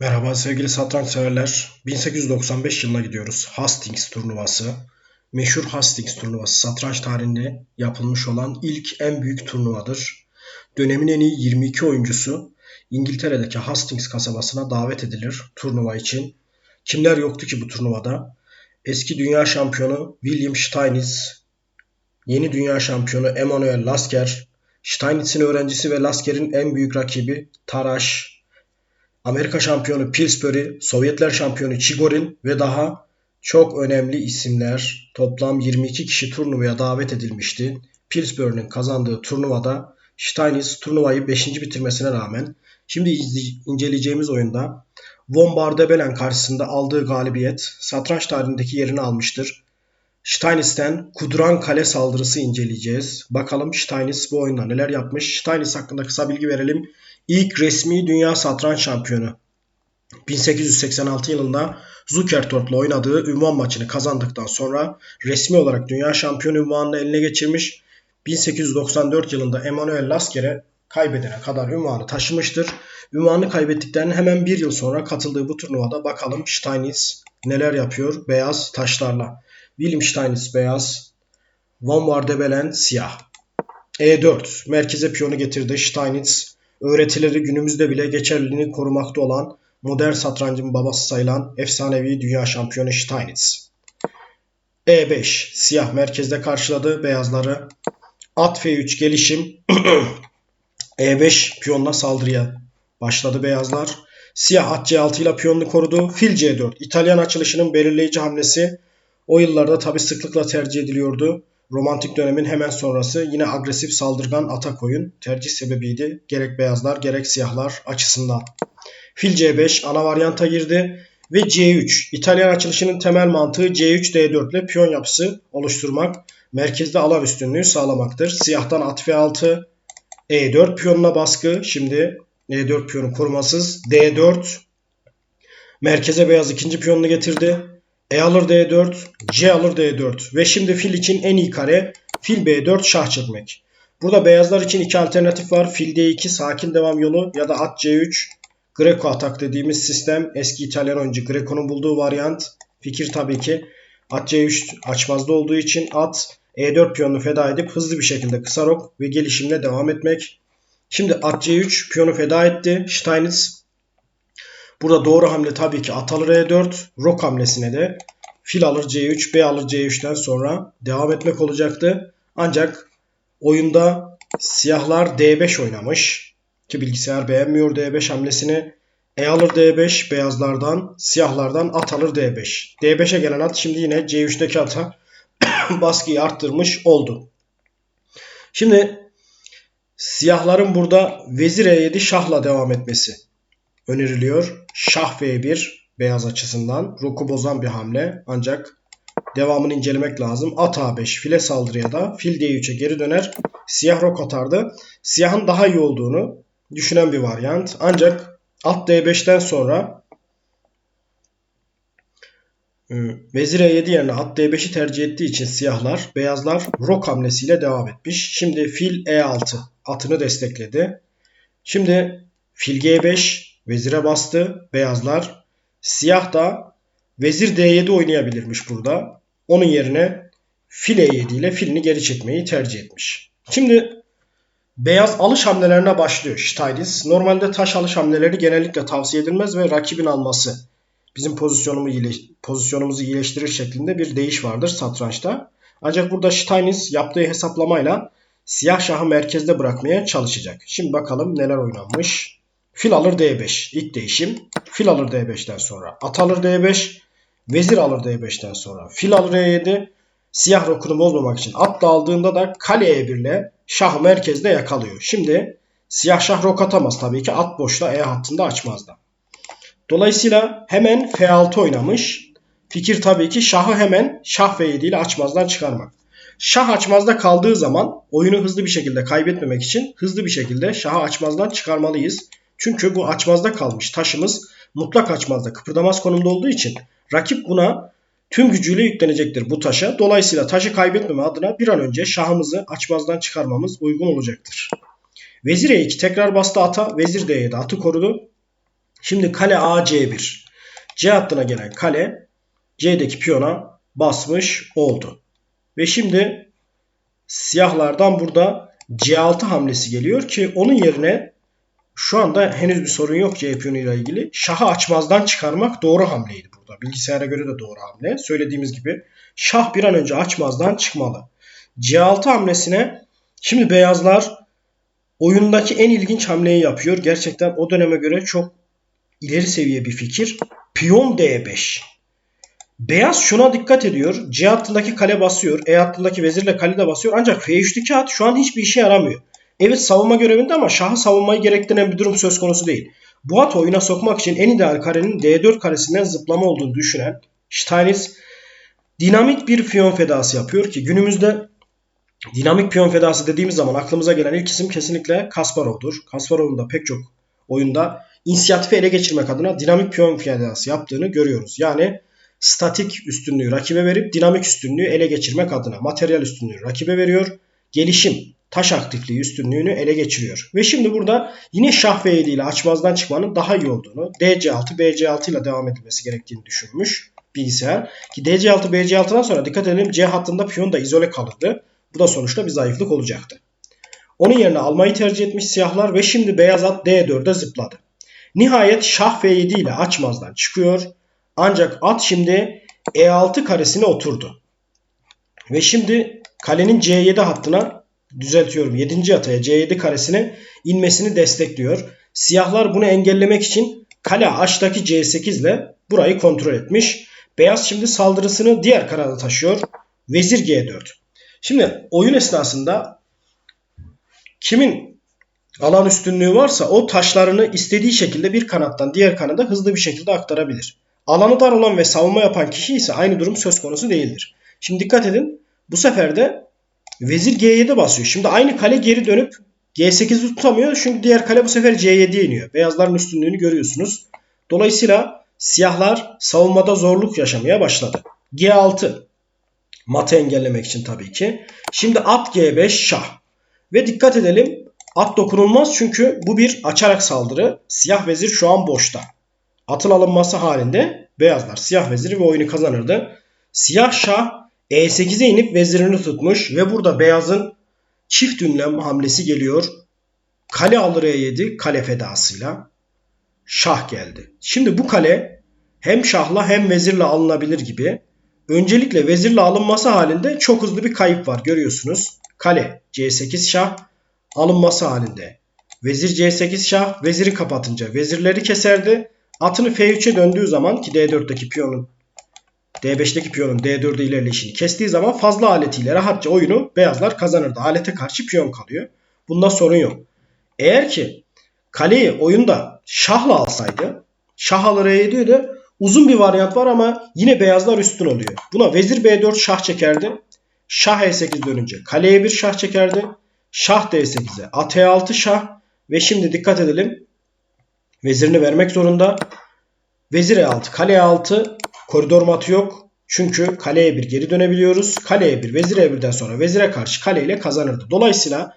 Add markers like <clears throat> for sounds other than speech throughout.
Merhaba sevgili satranç severler. 1895 yılına gidiyoruz. Hastings turnuvası. Meşhur Hastings turnuvası satranç tarihinde yapılmış olan ilk en büyük turnuvadır. Dönemin en iyi 22 oyuncusu İngiltere'deki Hastings kasabasına davet edilir turnuva için. Kimler yoktu ki bu turnuvada? Eski dünya şampiyonu William Steinitz, yeni dünya şampiyonu Emanuel Lasker, Steinitz'in öğrencisi ve Lasker'in en büyük rakibi Taraş, Amerika şampiyonu Pillsbury, Sovyetler şampiyonu Chigorin ve daha çok önemli isimler toplam 22 kişi turnuvaya davet edilmişti. Pillsbury'nin kazandığı turnuvada Steinitz turnuvayı 5. bitirmesine rağmen şimdi inceleyeceğimiz oyunda Von Bardebelen karşısında aldığı galibiyet satranç tarihindeki yerini almıştır. Steinitz'ten Kudran Kale saldırısı inceleyeceğiz. Bakalım Steinitz bu oyunda neler yapmış. Steinitz hakkında kısa bilgi verelim. İlk resmi dünya satranç şampiyonu. 1886 yılında Zukertorp'la oynadığı ünvan maçını kazandıktan sonra resmi olarak dünya şampiyonu ünvanını eline geçirmiş. 1894 yılında Emanuel Lasker'e kaybedene kadar ünvanı taşımıştır. Ünvanı kaybettikten hemen bir yıl sonra katıldığı bu turnuvada bakalım Steinitz neler yapıyor beyaz taşlarla. William Steinitz beyaz, Von Wardebelen siyah. E4 merkeze piyonu getirdi. Steinitz öğretileri günümüzde bile geçerliliğini korumakta olan modern satrancın babası sayılan efsanevi dünya şampiyonu Steinitz. E5 siyah merkezde karşıladı beyazları. At F3 gelişim. <clears throat> E5 piyonla saldırıya başladı beyazlar. Siyah at C6 ile piyonunu korudu. Fil C4 İtalyan açılışının belirleyici hamlesi. O yıllarda tabi sıklıkla tercih ediliyordu. Romantik dönemin hemen sonrası yine agresif saldırgan atak oyun tercih sebebiydi. Gerek beyazlar gerek siyahlar açısından. Fil C5 ana varyanta girdi ve C3. İtalyan açılışının temel mantığı C3 D4 ile piyon yapısı oluşturmak. Merkezde alan üstünlüğü sağlamaktır. Siyahtan at F6, E4 piyonuna baskı. Şimdi E4 piyonu korumasız. D4 merkeze beyaz ikinci piyonunu getirdi. E alır D4, C alır D4 ve şimdi fil için en iyi kare fil B4 şah çekmek. Burada beyazlar için iki alternatif var. Fil D2 sakin devam yolu ya da at C3 Greco atak dediğimiz sistem. Eski İtalyan oyuncu Greco'nun bulduğu varyant. Fikir tabii ki at C3 açmazda olduğu için at E4 piyonunu feda edip hızlı bir şekilde kısa rok ve gelişimle devam etmek. Şimdi at C3 piyonu feda etti. Steinitz Burada doğru hamle tabii ki at alır E4. Rok hamlesine de fil alır C3, B alır C3'ten sonra devam etmek olacaktı. Ancak oyunda siyahlar D5 oynamış. Ki bilgisayar beğenmiyor D5 hamlesini. E alır D5 beyazlardan, siyahlardan at alır D5. D5'e gelen at şimdi yine C3'teki ata <coughs> baskıyı arttırmış oldu. Şimdi siyahların burada vezir E7 şahla devam etmesi öneriliyor. Şah V1 beyaz açısından roku bozan bir hamle ancak devamını incelemek lazım. At A5 file saldırıya da fil D3'e geri döner. Siyah rok atardı. Siyahın daha iyi olduğunu düşünen bir varyant. Ancak at D5'ten sonra e, Vezir E7 yerine at D5'i tercih ettiği için siyahlar, beyazlar rok hamlesiyle devam etmiş. Şimdi fil E6 atını destekledi. Şimdi fil G5 Vezire bastı. Beyazlar. Siyah da vezir D7 oynayabilirmiş burada. Onun yerine fil E7 ile filini geri çekmeyi tercih etmiş. Şimdi beyaz alış hamlelerine başlıyor Steinitz. Normalde taş alış hamleleri genellikle tavsiye edilmez ve rakibin alması bizim pozisyonumu pozisyonumuzu iyileştirir şeklinde bir değiş vardır satrançta. Ancak burada Steinitz yaptığı hesaplamayla siyah şahı merkezde bırakmaya çalışacak. Şimdi bakalım neler oynanmış. Fil alır D5 ilk değişim. Fil alır D5'ten sonra at alır D5. Vezir alır D5'ten sonra fil alır E7. Siyah rokunu bozmamak için at da aldığında da kale E1 ile şah merkezde yakalıyor. Şimdi siyah şah rok atamaz tabii ki at boşta E hattında açmaz da. Dolayısıyla hemen F6 oynamış. Fikir tabii ki şahı hemen şah V7 ile açmazdan çıkarmak. Şah açmazda kaldığı zaman oyunu hızlı bir şekilde kaybetmemek için hızlı bir şekilde şahı açmazdan çıkarmalıyız. Çünkü bu açmazda kalmış taşımız mutlak açmazda kıpırdamaz konumda olduğu için rakip buna tüm gücüyle yüklenecektir bu taşa. Dolayısıyla taşı kaybetmeme adına bir an önce şahımızı açmazdan çıkarmamız uygun olacaktır. Vezir E2 tekrar bastı ata. Vezir D7 atı korudu. Şimdi kale A C1. C hattına gelen kale C'deki piyona basmış oldu. Ve şimdi siyahlardan burada C6 hamlesi geliyor ki onun yerine şu anda henüz bir sorun yok C piyonuyla ilgili. Şahı açmazdan çıkarmak doğru hamleydi burada. Bilgisayara göre de doğru hamle. Söylediğimiz gibi şah bir an önce açmazdan çıkmalı. C6 hamlesine şimdi beyazlar oyundaki en ilginç hamleyi yapıyor. Gerçekten o döneme göre çok ileri seviye bir fikir. Piyon D5. Beyaz şuna dikkat ediyor. C hattındaki kale basıyor. E hattındaki vezirle kale de basıyor. Ancak F3'teki at şu an hiçbir işe yaramıyor. Evet savunma görevinde ama şahı savunmayı gerektiren bir durum söz konusu değil. Bu at oyuna sokmak için en ideal karenin D4 karesinden zıplama olduğunu düşünen Steinitz dinamik bir piyon fedası yapıyor ki günümüzde dinamik piyon fedası dediğimiz zaman aklımıza gelen ilk isim kesinlikle Kasparov'dur. Kasparov'un da pek çok oyunda inisiyatifi ele geçirmek adına dinamik piyon fedası yaptığını görüyoruz. Yani statik üstünlüğü rakibe verip dinamik üstünlüğü ele geçirmek adına materyal üstünlüğü rakibe veriyor. Gelişim, taş aktifliği üstünlüğünü ele geçiriyor. Ve şimdi burada yine şah ve 7 ile açmazdan çıkmanın daha iyi olduğunu, DC6, BC6 ile devam edilmesi gerektiğini düşünmüş bilgisayar. Ki DC6, BC6'dan sonra dikkat edelim C hattında piyon da izole kalırdı. Bu da sonuçta bir zayıflık olacaktı. Onun yerine almayı tercih etmiş siyahlar ve şimdi beyaz at D4'e zıpladı. Nihayet şah F7 ile açmazdan çıkıyor. Ancak at şimdi E6 karesine oturdu. Ve şimdi kalenin C7 hattına düzeltiyorum 7. ataya C7 karesine inmesini destekliyor. Siyahlar bunu engellemek için kale H'daki C8 ile burayı kontrol etmiş. Beyaz şimdi saldırısını diğer kanada taşıyor. Vezir G4. Şimdi oyun esnasında kimin alan üstünlüğü varsa o taşlarını istediği şekilde bir kanattan diğer kanada hızlı bir şekilde aktarabilir. Alanı dar olan ve savunma yapan kişi ise aynı durum söz konusu değildir. Şimdi dikkat edin. Bu sefer de vezir G7 basıyor. Şimdi aynı kale geri dönüp G8'i tutamıyor. Çünkü diğer kale bu sefer C7'ye iniyor. Beyazların üstünlüğünü görüyorsunuz. Dolayısıyla siyahlar savunmada zorluk yaşamaya başladı. G6 matı engellemek için tabii ki. Şimdi at G5 şah. Ve dikkat edelim at dokunulmaz çünkü bu bir açarak saldırı. Siyah vezir şu an boşta. Atın alınması halinde beyazlar siyah veziri ve oyunu kazanırdı. Siyah şah E8'e inip vezirini tutmuş ve burada beyazın çift ünlem hamlesi geliyor. Kale alır E7 kale fedasıyla. Şah geldi. Şimdi bu kale hem şahla hem vezirle alınabilir gibi. Öncelikle vezirle alınması halinde çok hızlı bir kayıp var görüyorsunuz. Kale C8 şah alınması halinde. Vezir C8 şah veziri kapatınca vezirleri keserdi. Atını F3'e döndüğü zaman ki D4'teki piyonun D5'teki piyonun D4'e ilerleyişini kestiği zaman fazla aletiyle rahatça oyunu beyazlar kazanırdı. Alete karşı piyon kalıyor. Bunda sorun yok. Eğer ki kaleyi oyunda şahla alsaydı şah alır E7 de uzun bir varyant var ama yine beyazlar üstün oluyor. Buna vezir B4 şah çekerdi. Şah E8 dönünce kaleye bir şah çekerdi. Şah D8'e at E6 şah ve şimdi dikkat edelim Vezirini vermek zorunda. Vezir E6, kale E6, koridor matı yok. Çünkü kaleye bir geri dönebiliyoruz. Kaleye bir, vezir E1'den sonra vezire karşı kaleyle kazanırdı. Dolayısıyla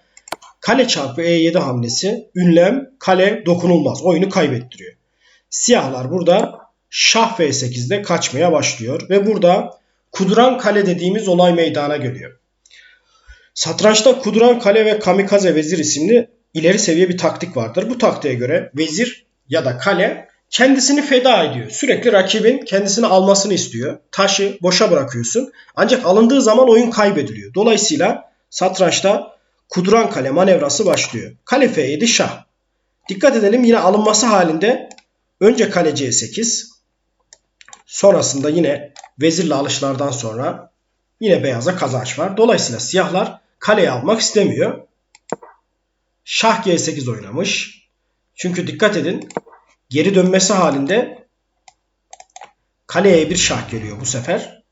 kale çarpı E7 hamlesi ünlem, kale dokunulmaz. Oyunu kaybettiriyor. Siyahlar burada şah F8'de kaçmaya başlıyor. Ve burada kuduran kale dediğimiz olay meydana geliyor. Satrançta kuduran kale ve kamikaze vezir isimli ileri seviye bir taktik vardır. Bu taktiğe göre vezir ya da kale kendisini feda ediyor. Sürekli rakibin kendisini almasını istiyor. Taşı boşa bırakıyorsun. Ancak alındığı zaman oyun kaybediliyor. Dolayısıyla satrançta kuduran kale manevrası başlıyor. Kale F7 şah. Dikkat edelim yine alınması halinde önce kale C8 sonrasında yine vezirle alışlardan sonra yine beyaza kazanç var. Dolayısıyla siyahlar kaleyi almak istemiyor. Şah G8 oynamış. Çünkü dikkat edin geri dönmesi halinde kaleye bir şah geliyor bu sefer.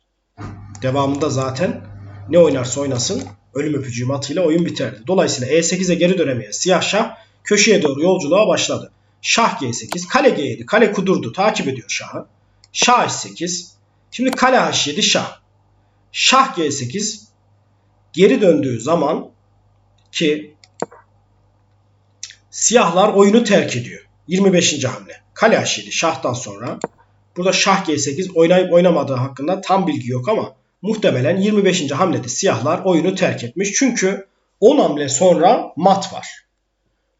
Devamında zaten ne oynarsa oynasın ölüm öpücüğü matıyla oyun biterdi. Dolayısıyla E8'e geri dönemeyen siyah şah köşeye doğru yolculuğa başladı. Şah G8, kale G7, kale kudurdu, takip ediyor şahı. Şah H8, şimdi kale H7 şah. Şah G8 geri döndüğü zaman ki siyahlar oyunu terk ediyor. 25. hamle. Kale H7 şahtan sonra. Burada şah G8 oynayıp oynamadığı hakkında tam bilgi yok ama muhtemelen 25. hamlede siyahlar oyunu terk etmiş. Çünkü 10 hamle sonra mat var.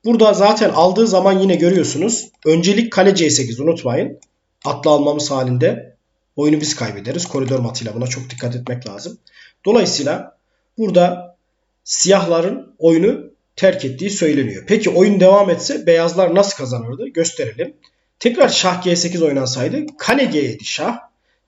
Burada zaten aldığı zaman yine görüyorsunuz. Öncelik kale C8 unutmayın. Atlı almamız halinde oyunu biz kaybederiz. Koridor matıyla buna çok dikkat etmek lazım. Dolayısıyla burada siyahların oyunu terk ettiği söyleniyor. Peki oyun devam etse beyazlar nasıl kazanırdı? Gösterelim. Tekrar şah G8 oynansaydı kale G7 şah.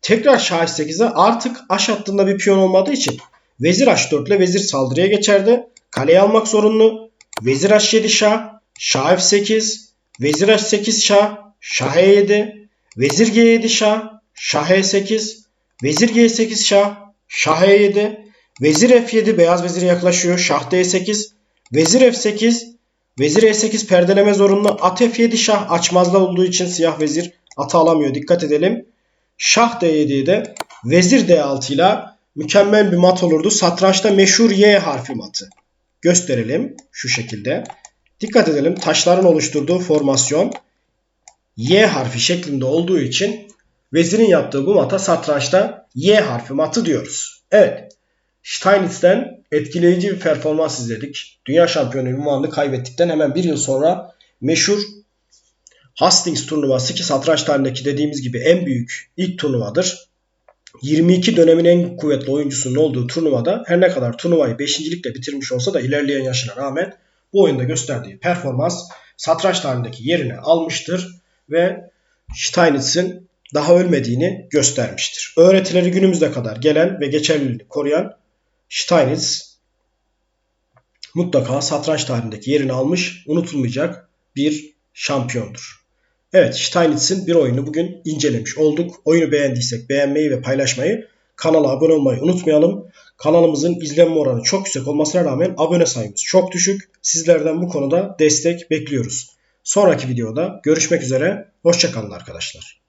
Tekrar şah H8'e artık H hattında bir piyon olmadığı için vezir H4 ile vezir saldırıya geçerdi. Kaleyi almak zorunlu. Vezir H7 şah, şah F8, vezir H8 şah, şah E7, vezir G7 şah, şah E8, vezir G8 şah, şah E7, vezir F7 beyaz vezire yaklaşıyor, şah D8, vezir F8, vezir E8 perdeleme zorunlu, at F7 şah açmazda olduğu için siyah vezir atı alamıyor dikkat edelim. Şah D7'ye de vezir D6 ile mükemmel bir mat olurdu. Satrançta meşhur Y harfi matı gösterelim şu şekilde. Dikkat edelim taşların oluşturduğu formasyon Y harfi şeklinde olduğu için vezirin yaptığı bu mata satrançta Y harfi matı diyoruz. Evet. Steinitz'ten etkileyici bir performans izledik. Dünya şampiyonu ünvanını kaybettikten hemen bir yıl sonra meşhur Hastings turnuvası ki satranç tarihindeki dediğimiz gibi en büyük ilk turnuvadır. 22 dönemin en kuvvetli oyuncusunun olduğu turnuvada her ne kadar turnuvayı 5.likle bitirmiş olsa da ilerleyen yaşına rağmen bu oyunda gösterdiği performans satranç tarihindeki yerini almıştır ve Steinitz'in daha ölmediğini göstermiştir. Öğretileri günümüze kadar gelen ve geçerliliğini koruyan Steinitz mutlaka satranç tarihindeki yerini almış, unutulmayacak bir şampiyondur. Evet Steinitz'in bir oyunu bugün incelemiş olduk. Oyunu beğendiysek beğenmeyi ve paylaşmayı, kanala abone olmayı unutmayalım. Kanalımızın izlenme oranı çok yüksek olmasına rağmen abone sayımız çok düşük. Sizlerden bu konuda destek bekliyoruz. Sonraki videoda görüşmek üzere. Hoşçakalın arkadaşlar.